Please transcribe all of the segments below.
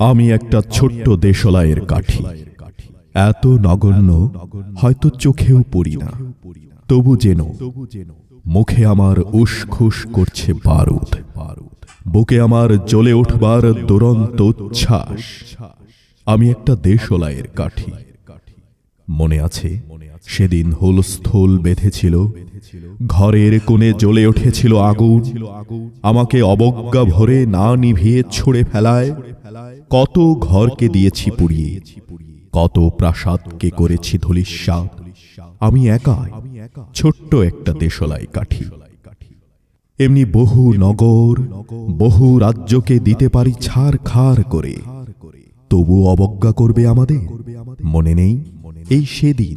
আমি একটা ছোট্ট দেশলাইয়ের কাঠি। এত নগণ্য, হয়তো চোখেও পড়ি না। তবু যেন মুখে আমার উসখুস করছে বারুদ। বুকে আমার জ্বলে উঠবার দুরন্ত উচ্ছ্বাস। আমি একটা দেশলাইয়ের কাঠি। মনে আছে, সেদিন হুলস্থুল বেঁধেছিল। ঘরের কোণে জ্বলে উঠেছিল আগুন। আমাকে অবজ্ঞা ভরে না নিভিয়ে ছুঁড়ে ফেলায়। কত ঘরকে দিয়েছি পুড়িয়ে, কত প্রাসাদকে করেছি ধুলিস্বাদ আমি একাই, ছোট্ট একটা দেশলাই কাঠি। এমনি বহু নগর, বহু রাজ্যকে দিতে পারি ছাড় খাড় করে। তবু অবজ্ঞা করবে আমাদের? মনে নেই? এই সেদিন।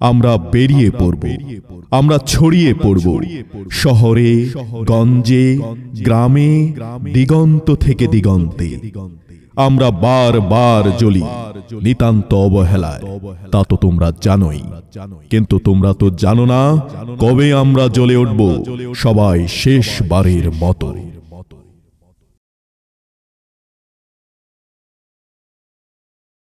আমরা বেরিয়ে পড়ব। আমরা ছড়িয়ে পড়ব। শহরে, গঞ্জে, গ্রামে, দিগন্ত থেকে দিগন্তে। আমরা বার বার জ্বলি, নিতান্ত অবহেলায়। তা তো তোমরা জানোই। কিন্তু তোমরা তো জানো না কবে আমরা জ্বলে উঠব। সবাই শেষবারের মতো।